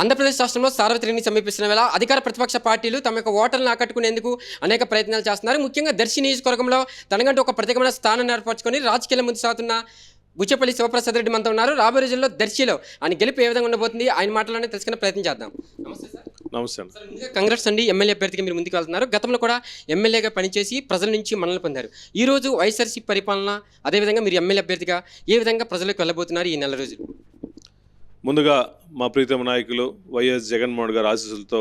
ఆంధ్రప్రదేశ్ రాష్ట్రంలో సార్వత్రికని సమీపిస్తున్న వేళ అధికార ప్రతిపక్ష పార్టీలు తమ యొక్క ఓటర్లను ఆకట్టుకునేందుకు అనేక ప్రయత్నాలు చేస్తున్నారు. ముఖ్యంగా దర్శి నియోజకవర్గంలో తనకంటూ ఒక ప్రత్యేకమైన స్థానాన్ని ఏర్పరచుకొని రాజకీయాల ముందు సాగుతున్న బుచ్చపల్లి శివప్రసాద్ రెడ్డి మనతో ఉన్నారు. రాబోయే రోజుల్లో దర్శిలో ఆయన గెలుపు ఏ విధంగా ఉండబోతుంది? ఆయన మాటలోనే తెలుసుకునే ప్రయత్నం చేద్దాం. నమస్తే సార్. నమస్తే కాంగ్రెస్ అండి ఎమ్మెల్యే అభ్యర్థిగా మీరు ముందుకు వెళ్తున్నారు. గతంలో కూడా ఎమ్మెల్యేగా పనిచేసి ప్రజల నుంచి మనల్ని పొందారు. ఈ రోజు వైఎస్ఆర్సీ పరిపాలన అదేవిధంగా మీరు ఎమ్మెల్యే అభ్యర్థిగా ఏ విధంగా ప్రజలకు వెళ్ళబోతున్నారు ఈ నెల రోజులు? ముందుగా మా ప్రీతమ నాయకులు వైఎస్ జగన్మోహన్ గారి ఆశీస్సులతో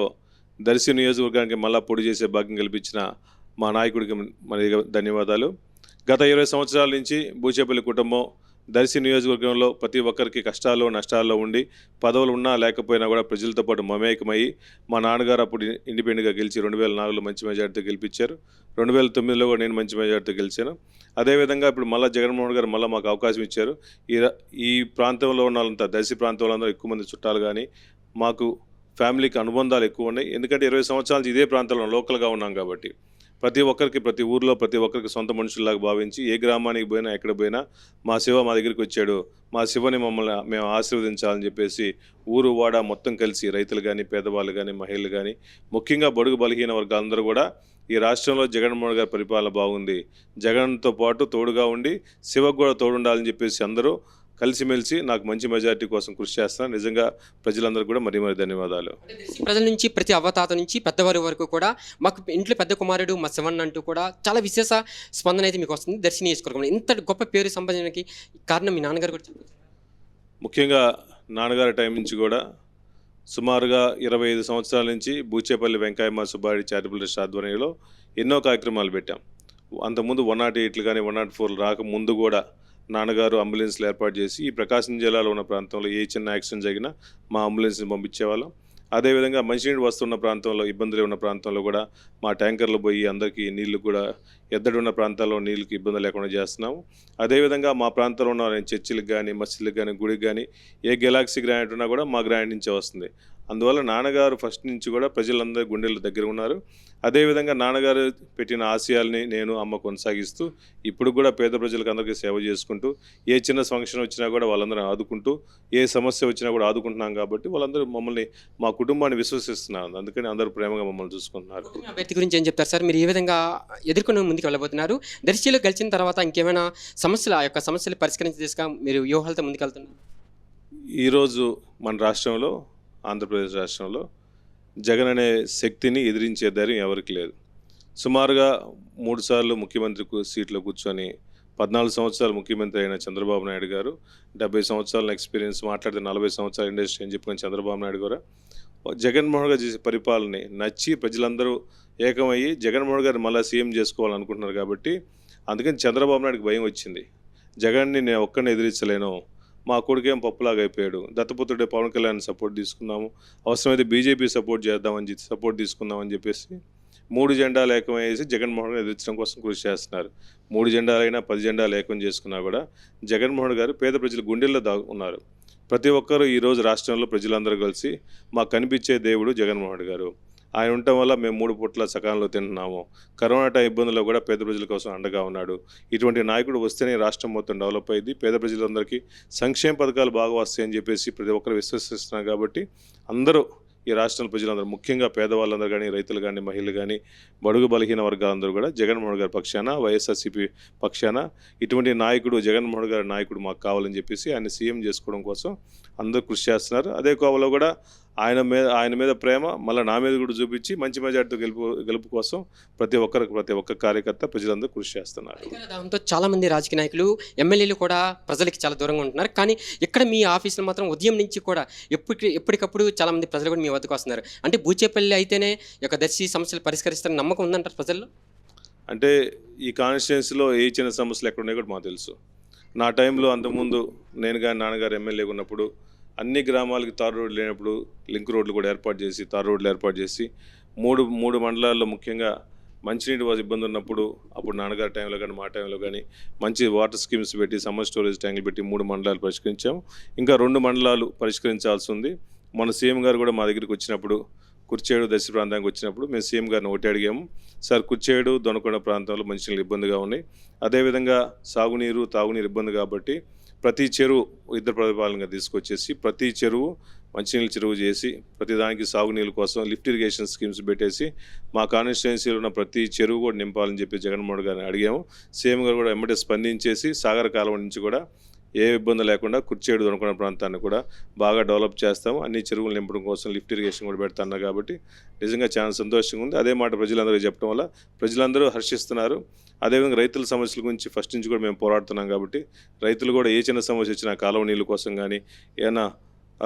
దర్శి నియోజకవర్గానికి మళ్ళా పొడి చేసే భాగ్యం కల్పించిన మా నాయకుడికి మరి ధన్యవాదాలు. గత ఇరవై సంవత్సరాల నుంచి బూచేపల్లి కుటుంబం దర్శి నియోజకవర్గంలో ప్రతి ఒక్కరికి కష్టాల్లో నష్టాల్లో ఉండి పదవులు ఉన్నా లేకపోయినా కూడా ప్రజలతో పాటు మమేకమయ్యి మా నాన్నగారు అప్పుడు ఇండిపెండెంట్గా గెలిచి రెండు వేల నాలుగులో మంచి మెజార్టీతో గెలిపించారు. రెండు వేల తొమ్మిదిలో కూడా నేను మంచి మెజార్టీతో గెలిచాను. అదేవిధంగా ఇప్పుడు మళ్ళీ జగన్మోహన్ గారు మళ్ళీ మాకు అవకాశం ఇచ్చారు. ఈ ఈ ప్రాంతంలో ఉన్న వాళ్ళంతా దర్శి ప్రాంతంలో అందరూ ఎక్కువ మంది చుట్టాలు కానీ మాకు ఫ్యామిలీకి అనుబంధాలు ఎక్కువ ఉన్నాయి. ఎందుకంటే ఇరవై సంవత్సరాల నుంచి ఇదే ప్రాంతంలో లోకల్గా ఉన్నాం కాబట్టి ప్రతి ఒక్కరికి ప్రతి ఊర్లో ప్రతి ఒక్కరికి సొంత మనుషుల్లాగా భావించి ఏ గ్రామానికి పోయినా ఎక్కడ పోయినా మా శివ మా దగ్గరికి వచ్చాడు. మా శివని మమ్మల్ని మేము ఆశీర్వదించాలని చెప్పేసి ఊరు వాడ మొత్తం కలిసి రైతులు కానీ పేదవాళ్ళు కానీ మహిళలు కానీ ముఖ్యంగా బడుగు బలహీన వర్గాలందరూ కూడా ఈ రాష్ట్రంలో జగన్మోహన్ గారి పరిపాలన బాగుంది. జగన్తో పాటు తోడుగా ఉండి శివకు కూడా తోడుండాలని చెప్పేసి అందరూ కలిసిమెలిసి నాకు మంచి మెజారిటీ కోసం కృషి చేస్తున్నాను నిజంగా ప్రజలందరూ కూడా మరీ మరీ ధన్యవాదాలు. ప్రజల నుంచి ప్రతి అవతాత నుంచి పెద్దవారి వరకు కూడా మాకు ఇంట్లో పెద్ద కుమారుడు మా శివన్ అంటూ కూడా చాలా విశేష స్పందన అయితే మీకు వస్తుంది. దర్శి నియోజకవర్గంలో ఇంత గొప్ప పేరు సంపాదించడానికి కారణం మీ నాన్నగారు కూడా ముఖ్యంగా నాన్నగారి టైం నుంచి కూడా సుమారుగా ఇరవై ఐదు సంవత్సరాల నుంచి బూచేపల్లి వెంకయ్యమ్మ సుబ్బారెడ్డి చారిటబుల్ ట్రస్ట్ ఆధ్వర్యంలో ఎన్నో కార్యక్రమాలు పెట్టాం. అంతకుముందు వన్ నాట్ ఎయిట్లు కానీ వన్ నాట్ ఫోర్లు రాకముందు కూడా నాన్నగారు అంబులెన్స్లు ఏర్పాటు చేసి ఈ ప్రకాశం జిల్లాలో ఉన్న ప్రాంతంలో ఏ చిన్న యాక్సిడెంట్ జరిగినా మా అంబులెన్స్ని పంపించేవాళ్ళం. అదేవిధంగా మంచినీళ్ళు వస్తున్న ప్రాంతంలో ఇబ్బందులు ఉన్న ప్రాంతంలో కూడా మా ట్యాంకర్లు పోయి అందరికీ నీళ్ళు కూడా ఎద్దడి ఉన్న ప్రాంతాల్లో నీళ్ళకి ఇబ్బంది లేకుండా చేస్తున్నాము. అదేవిధంగా మా ప్రాంతంలో ఉన్న చర్చిలకు కానీ మసీదులకు కానీ గుడికి కానీ ఏ గెలాక్సీ గ్రానైట్ ఉన్నా కూడా మా గ్రానైట్ నుంచే వస్తుంది. అందువల్ల నాన్నగారు ఫస్ట్ నుంచి కూడా ప్రజలందరి గుండెల దగ్గర ఉన్నారు. అదేవిధంగా నాన్నగారు పెట్టిన ఆశయాల్ని నేను అమ్మ కొనసాగిస్తూ ఇప్పుడు కూడా పేద ప్రజలకు అందరికీ సేవ చేసుకుంటూ ఏ చిన్న ఫంక్షన్ వచ్చినా కూడా వాళ్ళందరూ ఆదుకుంటూ ఏ సమస్య వచ్చినా కూడా ఆదుకుంటున్నాం కాబట్టి వాళ్ళందరూ మమ్మల్ని మా కుటుంబాన్ని విశ్వసిస్తున్నారు. అందుకని అందరూ ప్రేమగా మమ్మల్ని చూసుకుంటున్నారు. అభ్యర్థి గురించి ఏం చెప్తారు సార్? మీరు ఏ విధంగా ఎదుర్కొని ముందుకు వెళ్ళబోతున్నారు? దర్శిలో గెలిచిన తర్వాత ఇంకేమైనా సమస్యలు ఆ యొక్క సమస్యలు పరిష్కరించి మీరు వ్యూహాలతో ముందుకెళ్తున్నారు ఈరోజు మన రాష్ట్రంలో ఆంధ్రప్రదేశ్ రాష్ట్రంలో జగన్ అనే శక్తిని ఎదిరించే ధైర్యం ఎవరికి లేదు. సుమారుగా మూడుసార్లు ముఖ్యమంత్రి సీట్లో కూర్చొని పద్నాలుగు సంవత్సరాలు ముఖ్యమంత్రి అయిన చంద్రబాబు నాయుడు గారు డెబ్బై సంవత్సరాల ఎక్స్పీరియన్స్ మాట్లాడితే నలభై సంవత్సరాల ఇండస్ట్రీ అని చెప్పుకుని చంద్రబాబు నాయుడు గారు జగన్మోహన్ గారు చేసే పరిపాలనని నచ్చి ప్రజలందరూ ఏకమయ్యి జగన్మోహన్ గారు మళ్ళీ సీఎం చేసుకోవాలనుకుంటున్నారు కాబట్టి అందుకని చంద్రబాబు నాయుడుకి భయం వచ్చింది. జగన్ని నేను ఒక్కడిని ఎదిరించలేను. మా కొడుకేం పప్పులాగా అయిపోయాడు. దత్తపుత్రుడే పవన్ కళ్యాణ్ సపోర్ట్ తీసుకున్నాము అవసరమైతే బీజేపీ సపోర్ట్ చేద్దామని చెప్పి సపోర్ట్ తీసుకుందామని చెప్పేసి మూడు జెండాలు ఏకమయ్యేసి జగన్మోహన్ గారు ఎదిరించడం కోసం కృషి చేస్తున్నారు. మూడు జెండాలైనా పది జెండాలు ఏకం చేసుకున్నా కూడా జగన్మోహన్ గారు పేద ప్రజల గుండెల్లో దా ఉన్నారు. ప్రతి ఒక్కరూ ఈరోజు రాష్ట్రంలో ప్రజలందరూ కలిసి మాకు కనిపించే దేవుడు జగన్మోహన్ గారు. ఆయన ఉండటం వల్ల మేము మూడు పూట్ల సకాలంలో తింటున్నాము. కరోనా టైం ఇబ్బందుల్లో కూడా పేద ప్రజల కోసం అండగా ఉన్నాడు. ఇటువంటి నాయకుడు వస్తేనే రాష్ట్రం మొత్తం డెవలప్ అయింది. పేద ప్రజలందరికీ సంక్షేమ పథకాలు బాగా వస్తాయని చెప్పేసి ప్రతి ఒక్కరు విశ్వసిస్తున్నారు కాబట్టి అందరూ ఈ రాష్ట్రంలో ప్రజలందరూ ముఖ్యంగా పేదవాళ్ళందరూ కానీ రైతులు కానీ మహిళలు కానీ బడుగు బలహీన వర్గాలందరూ కూడా జగన్మోహన్ గారి పక్షాన వైఎస్ఆర్సీపీ పక్షాన ఇటువంటి నాయకుడు జగన్మోహన్ గారి నాయకుడు మాకు కావాలని చెప్పేసి ఆయన సీఎం చేసుకోవడం కోసం అందరూ కృషి చేస్తున్నారు. అదే కోవలో కూడా ఆయన మీద ఆయన మీద ప్రేమ మళ్ళీ నా మీద కూడా చూపించి మంచి మెజార్టీతో గెలుపు గెలుపు కోసం ప్రతి ఒక్కరికి ప్రతి ఒక్క కార్యకర్త ప్రజలందరూ కృషి చేస్తున్నారు. దాంతో చాలామంది రాజకీయ నాయకులు ఎమ్మెల్యేలు కూడా ప్రజలకి చాలా దూరంగా ఉంటున్నారు. కానీ ఇక్కడ మీ ఆఫీసులో మాత్రం ఉదయం నుంచి కూడా ఎప్పటి ఎప్పటికప్పుడు చాలా మంది ప్రజలు కూడా మీ వద్దకు వస్తున్నారు. అంటే బూచేపల్లి అయితేనే యొక్క దర్శి సమస్యలు పరిష్కరిస్తారని నమ్మకం ఉందంటారు ప్రజల్లో? అంటే ఈ కాన్స్టిట్యున్సీలో ఏ చిన్న సమస్యలు ఎక్కడ ఉన్నాయో కూడా మాకు తెలుసు. నా టైంలో అంతకుముందు నేను కానీ నాన్నగారు ఎమ్మెల్యేగా ఉన్నప్పుడు అన్ని గ్రామాలకి తారు రోడ్లు లేనప్పుడు లింక్ రోడ్లు కూడా ఏర్పాటు చేసి తారు రోడ్లు ఏర్పాటు చేసి మూడు మూడు మండలాల్లో ముఖ్యంగా మంచినీటి వా- ఇబ్బంది ఉన్నప్పుడు అప్పుడు నాన్నగారి టైంలో కానీ మా టైంలో కానీ మంచి వాటర్ స్కీమ్స్ పెట్టి సమ్మర్ స్టోరేజ్ ట్యాంకులు పెట్టి మూడు మండలాలు పరిష్కరించాము. ఇంకా రెండు మండలాలు పరిష్కరించాల్సి ఉంది. మన సీఎం గారు కూడా మా దగ్గరికి వచ్చినప్పుడు కుర్చేడు దశ ప్రాంతానికి వచ్చినప్పుడు మేము సీఎం గారిని ఒకటి అడిగాము. సార్ కుర్చేడు దొనకొండ ప్రాంతంలో మంచినీళ్ళు ఇబ్బందిగా ఉన్నాయి. అదేవిధంగా సాగునీరు తాగునీరు ఇబ్బంది కాబట్టి ప్రతి చెరువు ఇద్దరు ప్రతిపాలనగా తీసుకొచ్చేసి ప్రతి చెరువు మంచినీళ్ళు చెరువు చేసి ప్రతిదానికి సాగునీళ్ళ కోసం లిఫ్ట్ ఇరిగేషన్ స్కీమ్స్ పెట్టేసి మా కాన్స్టిట్యున్సీలో ఉన్న ప్రతి చెరువు కూడా నింపాలని చెప్పి జగన్మోహన్ గారిని అడిగాము. సీఎం గారు కూడా ఎమ్మటే స్పందించేసి సాగర కాలువ నుంచి కూడా ఏ ఇబ్బంది లేకుండా కుర్చేడు దొనుకున్న ప్రాంతాన్ని కూడా బాగా డెవలప్ చేస్తాము. అన్ని చెరువులు నింపడం కోసం లిఫ్ట్ ఇరిగేషన్ కూడా పెడుతున్నారు కాబట్టి నిజంగా చాలా సంతోషంగా ఉంది. అదే మాట ప్రజలందరికీ చెప్పడం వల్ల ప్రజలందరూ హర్షిస్తున్నారు. అదేవిధంగా రైతుల సమస్యల గురించి ఫస్ట్ నుంచి కూడా మేము పోరాడుతున్నాం కాబట్టి రైతులు కూడా ఏ చిన్న సమస్య వచ్చినా కాలువ నీళ్ళ కోసం కానీ ఏమైనా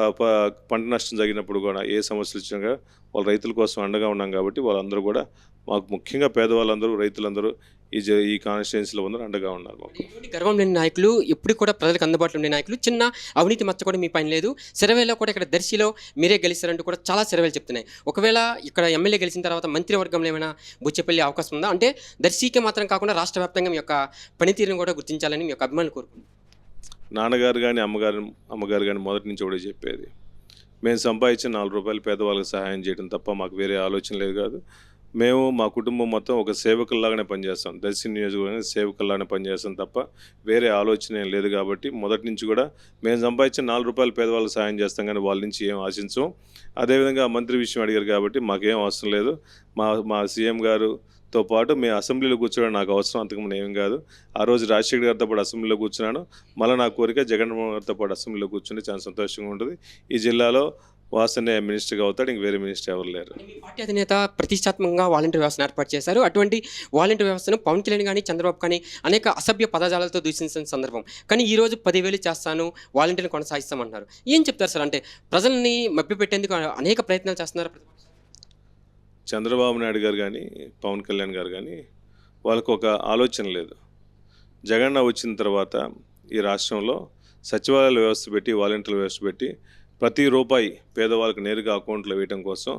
ప- పంట నష్టం జరిగినప్పుడు కూడా ఏ సమస్యలు వచ్చినా వాళ్ళ రైతుల కోసం అండగా ఉన్నాం కాబట్టి వాళ్ళందరూ కూడా మాకు ముఖ్యంగా పేదవాళ్ళందరూ రైతులందరూ ఈ జ ఈ కాన్స్టిట్యున్సీలో అందరూ అండగా ఉన్నారు మాకు గర్వం లేని నాయకులు ఎప్పుడు కూడా ప్రజలకు అందుబాటులో ఉండే నాయకులు చిన్న అవినీతి మచ్చ కూడా మీ పైన లేదు. సెరవేలో కూడా ఇక్కడ దర్శిలో మీరే గెలిస్తారంటూ కూడా చాలా సెరవేలు చెప్తున్నాయి. ఒకవేళ ఇక్కడ ఎమ్మెల్యే గెలిచిన తర్వాత మంత్రివర్గంలో ఏమైనా బుచ్చెపల్లి అవకాశం ఉందా? అంటే దర్శికే మాత్రం కాకుండా రాష్ట్ర వ్యాప్తంగా మీ యొక్క పనితీరును కూడా గుర్తించాలని మీ యొక్క అభిమానులు కోరుకుంటున్నారు. నాన్నగారు కానీ అమ్మగారు అమ్మగారు కానీ మొదటి నుంచి ఒకటే చెప్పేది. మేము సంపాదించిన నాలుగు రూపాయలు పేదవాళ్ళకి సహాయం చేయడం తప్ప మాకు వేరే ఆలోచన లేదు కాదు. మేము మా కుటుంబం మొత్తం ఒక సేవకుల్లాగానే పనిచేస్తాం. దర్శి నియోజకవర్గం సేవకుల్లాగానే పనిచేస్తాం తప్ప వేరే ఆలోచన ఏం లేదు కాబట్టి మొదటి నుంచి కూడా మేము సంపాదించిన నాలుగు రూపాయలు పేదవాళ్ళకి సాయం చేస్తాం కానీ వాళ్ళ నుంచి ఏం ఆశించం. అదేవిధంగా మంత్రి విషయం అడిగారు కాబట్టి మాకేం అవసరం లేదు. మా మా సీఎం గారు తో పాటు మేము అసెంబ్లీలో కూర్చోవడం నాకు అవసరం అంతకుముందు ఏం కాదు. ఆ రోజు రాజశేఖర్ గారితో పాటు అసెంబ్లీలో కూర్చున్నాను. మళ్ళీ నా కోరిక జగన్మోహన్ గారితో పాటు అసెంబ్లీలో కూర్చుంటే చాలా సంతోషంగా ఉంటుంది. ఈ జిల్లాలో వాసనే మినిస్టర్గా అవుతాడు ఇంక వేరే మినిస్టర్ ఎవరు లేరు. పార్టీ అధినేత ప్రతిష్టాత్మకంగా వాలంటీర్ వ్యవస్థను ఏర్పాటు చేశారు. అటువంటి వాలంటీర్ వ్యవస్థను పవన్ కళ్యాణ్ కానీ చంద్రబాబు కానీ అనేక అసభ్య పదజాలతో దూషించిన సందర్భం. కానీ ఈ రోజు పదివేలు చేస్తాను వాలంటీర్ని కొనసాగిస్తామంటున్నారు. ఏం చెప్తారు సార్? అంటే ప్రజల్ని మభ్యపెట్టేందుకు అనేక ప్రయత్నాలు చేస్తున్నారు. చంద్రబాబు నాయుడు గారు కానీ పవన్ కళ్యాణ్ గారు కానీ వాళ్ళకు ఒక ఆలోచన లేదు. జగన్న వచ్చిన తర్వాత ఈ రాష్ట్రంలో సచివాలయాల వ్యవస్థ పెట్టి వాలంటీర్ల వ్యవస్థ పెట్టి ప్రతి రూపాయి పేదవాళ్ళకి నేరుగా అకౌంట్లో వేయడం కోసం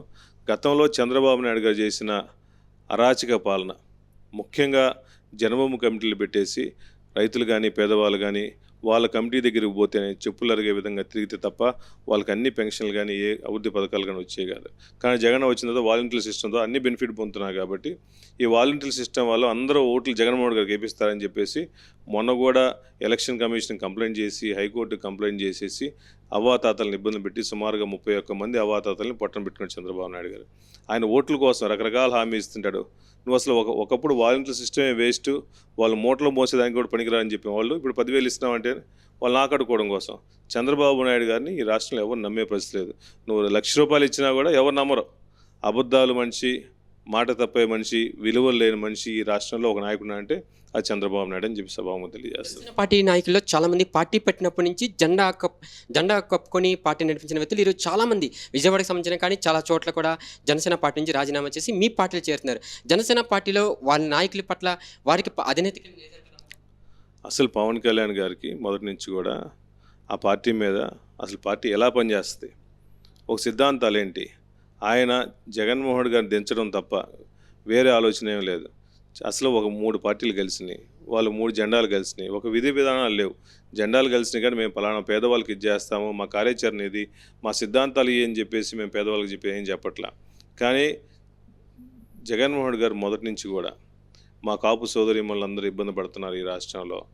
గతంలో చంద్రబాబు నాయుడు గారు చేసిన అరాచక పాలన ముఖ్యంగా జన్మభూమి కమిటీలు పెట్టేసి రైతులు కానీ పేదవాళ్ళు కానీ వాళ్ళ కమిటీ దగ్గరికి పోతేనే చెప్పులు అరిగే విధంగా తిరిగితే తప్ప వాళ్ళకి అన్ని పెన్షన్లు కానీ ఏ అభివృద్ధి పథకాలు కానీ వచ్చేవి కాదు. కానీ జగన్ వచ్చిన తర్వాత వాలంటీర్ సిస్టంతో అన్ని బెనిఫిట్ పొందుతున్నారు కాబట్టి ఈ వాలంటీర్ సిస్టమ్ వల్ల అందరూ ఓట్లు జగన్మోహన్ గారికి వేపిస్తారని చెప్పేసి మొన్న కూడా ఎలక్షన్ కమిషన్ కంప్లైంట్ చేసి హైకోర్టు కంప్లైంట్ చేసేసి అవాతాతలను ఇబ్బంది పెట్టి సుమారుగా ముప్పై ఒక్క మంది అవాతాతల్ని పట్టణం పెట్టుకున్నాడు చంద్రబాబు నాయుడు గారు. ఆయన ఓట్ల కోసం రకరకాల హామీ ఇస్తుంటాడు. నువ్వు అసలు ఒక ఒకప్పుడు వాలంటీర్ సిస్టమే వేస్ట్ వాళ్ళు మూటలో మోసేదానికి కూడా పనికిరాని చెప్పిన వాళ్ళు ఇప్పుడు పదివేలు ఇస్తున్నామంటే వాళ్ళు ఆకట్టుకోవడం కోసం. చంద్రబాబు నాయుడు గారిని ఈ రాష్ట్రంలో ఎవరు నమ్మే పరిస్థితి లేదు. నువ్వు లక్ష రూపాయలు ఇచ్చినా కూడా ఎవరు నమ్మరు. అబద్ధాలు మనిషి మాట తప్పే మనిషి విలువలు లేని మనిషి ఈ రాష్ట్రంలో ఒక నాయకుడు అంటే అది చంద్రబాబు నాయుడు అని చెప్పి సభాము తెలియజేస్తారు. పార్టీ నాయకుల్లో చాలా మంది పార్టీ పెట్టినప్పటి నుంచి జెండా కప్ జెండా కప్పుకొని పార్టీ నడిపించిన వ్యక్తులు ఈరోజు చాలా మంది విజయవాడకి సంబంధించిన కానీ చాలా చోట్ల కూడా జనసేన పార్టీ నుంచి రాజీనామా చేసి మీ పార్టీలో చేరుతున్నారు. జనసేన పార్టీలో వాళ్ళ నాయకుల పట్ల వారికి అధినేత అసలు పవన్ కళ్యాణ్ గారికి మొదటి నుంచి కూడా ఆ పార్టీ మీద అసలు పార్టీ ఎలా పనిచేస్తుంది? ఒక సిద్ధాంతాలు ఏంటి? ఆయన జగన్మోహన్ గారిని దించడం తప్ప వేరే ఆలోచన ఏం లేదు. అసలు ఒక మూడు పార్టీలు కలిసినాయి. వాళ్ళు మూడు జెండాలు కలిసినాయి. ఒక విధి విధానాలు లేవు. జెండాలు కలిసినాయి కానీ మేము పలానా పేదవాళ్ళకి ఇది చేస్తాము మా కార్యాచరణ ఇది మా సిద్ధాంతాలు ఇవి అని చెప్పేసి మేము పేదవాళ్ళకి చెప్పి ఏం చెప్పట్లా. కానీ జగన్మోహన్ గారు మొదటి నుంచి కూడా మా కాపు సోదరిమణులు ఇబ్బంది పడుతున్నారు ఈ రాష్ట్రంలో.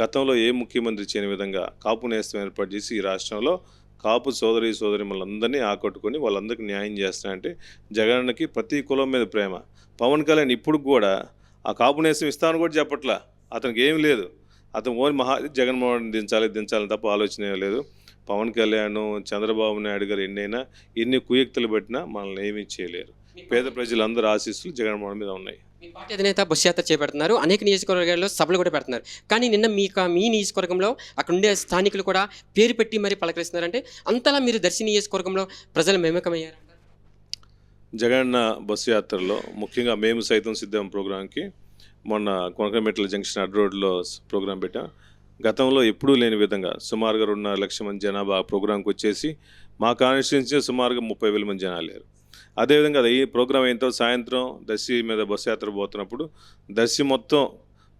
గతంలో ఏ ముఖ్యమంత్రి చేయని విధంగా కాపు నేస్తం ఏర్పాటు చేసి ఈ రాష్ట్రంలో కాపు సోదరి సోదరిమణులందరినీ ఆకట్టుకొని వాళ్ళందరికీ న్యాయం చేస్తున్నారంటే జగన్కి ప్రతి కులం మీద ప్రేమ. పవన్ కళ్యాణ్ ఇప్పుడు కూడా ఆ కాపు నేస్తం ఇస్తామని కూడా చెప్పట్లా. అతనికి ఏం లేదు. అతను ఓన్ మహా జగన్మోహన్ దించాలి దించాలని తప్ప ఆలోచన లేదు. పవన్ కళ్యాణ్ చంద్రబాబు నాయుడు గారు ఎన్నైనా ఎన్ని కుయక్తులు పెట్టినా మనల్ని ఏమీ చేయలేరు. పేద ప్రజలందరూ ఆశీస్సులు జగన్మోహన్ మీద ఉన్నాయి. మీ పార్టీ అధినేత బస్సు యాత్ర చేపడుతున్నారు. అనేక నియోజకవర్గాల్లో సభలు కూడా పెడుతున్నారు. కానీ నిన్న మీ కా- మీ నియోజకవర్గంలో అక్కడ ఉండే స్థానికులు కూడా పేరు పెట్టి మరీ పలకరిస్తున్నారంటే అంతలా మీరు దర్శి నియోజకవర్గంలో ప్రజలు మేమకమయ్యారు? జగన్న బస్సు యాత్రలో ముఖ్యంగా మేము సైతం సిద్ధం ప్రోగ్రాంకి మొన్న కొనకమెట్ల జంక్షన్ అడ్ రోడ్లో ప్రోగ్రాం పెట్టాం. గతంలో ఎప్పుడూ లేని విధంగా సుమారుగా రెండున్నర లక్షల మంది జనాభా ప్రోగ్రాంకి వచ్చేసి మా కాన్స్టిట్యున్సీ సుమారుగా ముప్పై వేల మంది జనాలు లేరు. అదేవిధంగా అది ఈ ప్రోగ్రాం ఏంటో సాయంత్రం దర్శి మీద బస్సు యాత్ర పోతున్నప్పుడు దర్శి మొత్తం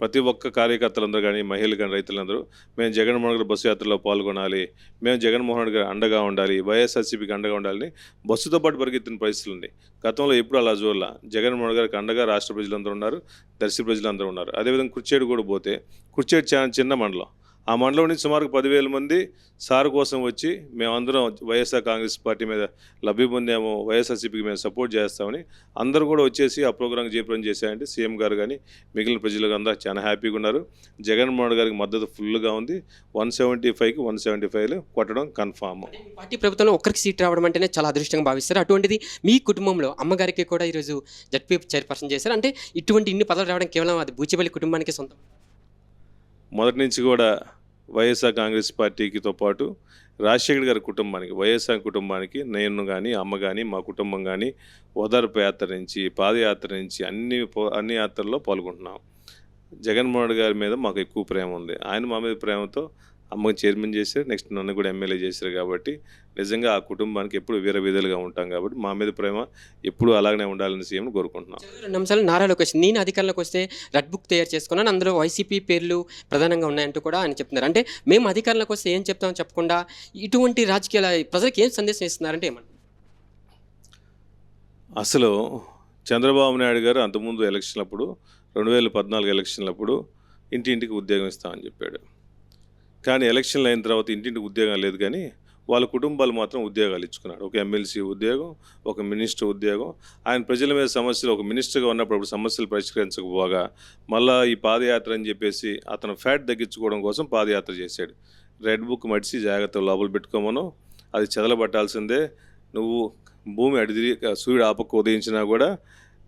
ప్రతి ఒక్క కార్యకర్తలందరూ కానీ మహిళలు కానీ రైతులందరూ మేము జగన్మోహన్ గారి బస్సు యాత్రలో పాల్గొనాలి. మేము జగన్మోహన్ గారి అండగా ఉండాలి. వైఎస్ఆర్సీపీకి అండగా ఉండాలని బస్సుతో పాటు పరిగెత్తిన పరిస్థితులు ఉంది గతంలో ఎప్పుడు అలా చూడాల జగన్మోహన్ గారికి అండగా రాష్ట్ర ప్రజలందరూ ఉన్నారు. దర్శి ప్రజలందరూ ఉన్నారు. అదేవిధంగా కుర్చేడు కూడా పోతే కుర్చేడు చాలా చిన్న మండలం. ఆ మండలం నుంచి సుమారు పదివేల మంది సార్ కోసం వచ్చి మేమందరం వైఎస్ఆర్ కాంగ్రెస్ పార్టీ మీద లబ్ధి పొందాము వైఎస్ఆర్సీపీకి మేము సపోర్ట్ చేస్తామని అందరూ కూడా వచ్చేసి ఆ ప్రోగ్రాం జయప్రదం చేశారంటే సీఎం గారు కానీ మిగిలిన ప్రజలు అందరూ చాలా హ్యాపీగా ఉన్నారు. జగన్మోహన్ గారికి మద్దతు ఫుల్గా ఉంది. వన్ సెవెంటీ ఫైవ్కి వన్ సెవెంటీ ఫైవ్లు కొట్టడం కన్ఫామ్. పార్టీ ప్రభుత్వంలో ఒక్కరికి సీట్ రావడం అంటేనే చాలా అదృష్టంగా భావిస్తారు. అటువంటిది మీ కుటుంబంలో అమ్మగారికి కూడా ఈరోజు జడ్పీ చైర్పర్సన్ చేశారు. అంటే ఇటువంటి ఇన్ని పదవులు రావడం కేవలం అది బూచిపల్లి కుటుంబానికి సొంతం. మొదటి నుంచి కూడా వైఎస్ఆర్ కాంగ్రెస్ పార్టీకితో పాటు రాజశేఖర్ గారి కుటుంబానికి వైఎస్ఆర్ కుటుంబానికి నేను కానీ అమ్మ కానీ మా కుటుంబం కానీ ఓదార్పు యాత్ర నుంచి పాదయాత్ర నుంచి అన్ని అన్ని యాత్రల్లో పాల్గొంటున్నాం. జగన్మోహన్ గారి మీద మాకు ఎక్కువ ప్రేమ ఉంది. ఆయన మా మీద ప్రేమతో అమ్మకి చైర్మన్ చేశారు నెక్స్ట్ నన్ను కూడా ఎమ్మెల్యే చేశారు కాబట్టి నిజంగా ఆ కుటుంబానికి ఎప్పుడు వీర విధులుగా ఉంటాం కాబట్టి మా మీద ప్రేమ ఎప్పుడు అలాగనే ఉండాలని సీఎం కోరుకుంటున్నాం. రెండు అంశాలు నారా లోకేష్ నేను అధికారంలోకి వస్తే రెడ్ బుక్ తయారు చేసుకున్నాను అందులో వైసీపీ పేర్లు ప్రధానంగా ఉన్నాయంటూ కూడా ఆయన చెప్తున్నారు. అంటే మేము అధికారంలోకి వస్తే ఏం చెప్తామని చెప్పకుండా ఇటువంటి రాజకీయాల ప్రజలకు ఏం సందేశం ఇస్తున్నారంటే ఏమంటారు? అసలు చంద్రబాబు నాయుడు గారు అంతకుముందు ఎలక్షన్లప్పుడు రెండు వేల పద్నాలుగు ఎలక్షన్లప్పుడు ఇంటింటికి ఉద్యోగం ఇస్తామని చెప్పాడు. కానీ ఎలక్షన్లు అయిన తర్వాత ఇంటింటికి ఉద్యోగం లేదు కానీ వాళ్ళ కుటుంబాలు మాత్రం ఉద్యోగాలు ఇచ్చుకున్నాడు. ఒక ఎమ్మెల్సీ ఉద్యోగం ఒక మినిస్టర్ ఉద్యోగం. ఆయన ప్రజల మీద సమస్యలు ఒక మినిస్టర్గా ఉన్నప్పుడు సమస్యలు పరిష్కరించకపోగా మళ్ళా ఈ పాదయాత్ర అని చెప్పేసి అతను ఫ్యాట్ తగ్గించుకోవడం కోసం పాదయాత్ర చేశాడు. రెడ్ బుక్ మడిసి జాగ్రత్త లోపల పెట్టుకోమను. అది చెదలబట్టాల్సిందే. నువ్వు భూమి అడిది సూర్యుడు ఆపక్కు ఉదయించినా కూడా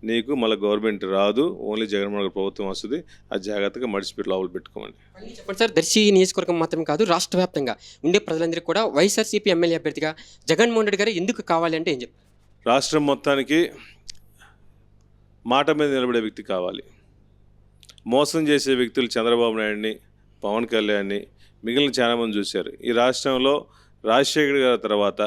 నీకు మళ్ళీ గవర్నమెంట్ రాదు ఓన్లీ జగన్మోహన్ గారి ప్రభుత్వం వస్తుంది అది జాగ్రత్తగా మడిచిపెట్టి లోపల పెట్టుకోమని. చెప్పండి సార్ దర్శి నియోజకవర్గం మాత్రం కాదు రాష్ట్ర వ్యాప్తంగా ఉండే ప్రజలందరికీ కూడా వైఎస్ఆర్సీపీ ఎమ్మెల్యే అభ్యర్థిగా జగన్మోహన్ రెడ్డి గారు ఎందుకు కావాలి అంటే ఏం చెప్తారు రాష్ట్రం మొత్తానికి మాట మీద నిలబడే వ్యక్తి కావాలి. మోసం చేసే వ్యక్తులు చంద్రబాబు నాయుడిని పవన్ కళ్యాణ్ని మిగిలిన చాలామంది చూశారు. ఈ రాష్ట్రంలో రాజశేఖర్ గారి తర్వాత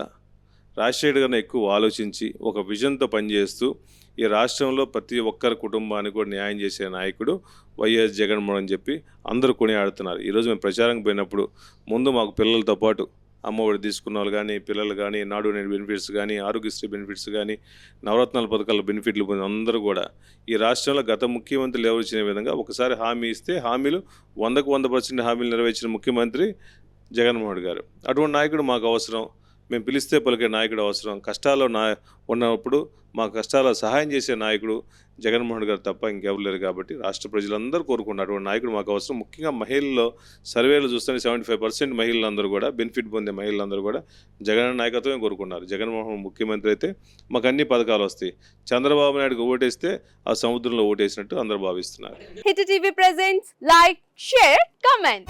రాజశేఖర్ గారిని ఎక్కువ ఆలోచించి ఒక విజన్తో పనిచేస్తూ ఈ రాష్ట్రంలో ప్రతి ఒక్కరి కుటుంబానికి కూడా న్యాయం చేసే నాయకుడు వైఎస్ జగన్మోహన్ అని చెప్పి అందరూ కొనియాడుతున్నారు. ఈరోజు మేము ప్రచారం పోయినప్పుడు ముందు మాకు పిల్లలతో పాటు అమ్మఒడి తీసుకున్న వాళ్ళు కానీ పిల్లలు కానీ నాడు నేడు బెనిఫిట్స్ కానీ ఆరోగ్యశ్రీ బెనిఫిట్స్ కానీ నవరత్నాల పథకాల బెనిఫిట్లు పొందిన అందరూ కూడా ఈ రాష్ట్రంలో గత ముఖ్యమంత్రులు ఎవరు ఇచ్చిన విధంగా ఒకసారి హామీ ఇస్తే హామీలు వందకు వంద పర్సెంట్ హామీలు నెరవేర్చిన ముఖ్యమంత్రి జగన్మోహన్ గారు. అటువంటి నాయకుడు మాకు అవసరం. మేము పిలిస్తే పలికే నాయకుడు అవసరం. కష్టాల్లో నా ఉన్నప్పుడు మా కష్టాల సహాయం చేసే నాయకుడు జగన్మోహన్ గారు తప్ప ఇంకెవరు లేరు కాబట్టి రాష్ట్ర ప్రజలందరూ కోరుకున్నారు అటువంటి నాయకుడు మాకు అవసరం. ముఖ్యంగా మహిళల్లో సర్వేలు చూస్తే సెవెంటీ ఫైవ్ పర్సెంట్ మహిళలందరూ కూడా బెనిఫిట్ పొందే మహిళలందరూ కూడా జగన్ నాయకత్వమే కోరుకున్నారు జగన్మోహన్ ముఖ్యమంత్రి అయితే మాకు అన్ని పథకాలు వస్తాయి. చంద్రబాబు నాయుడుకి ఓటేస్తే ఆ సముద్రంలో ఓటేసినట్టు అందరూ భావిస్తున్నారు. Hit TV presents like share comment.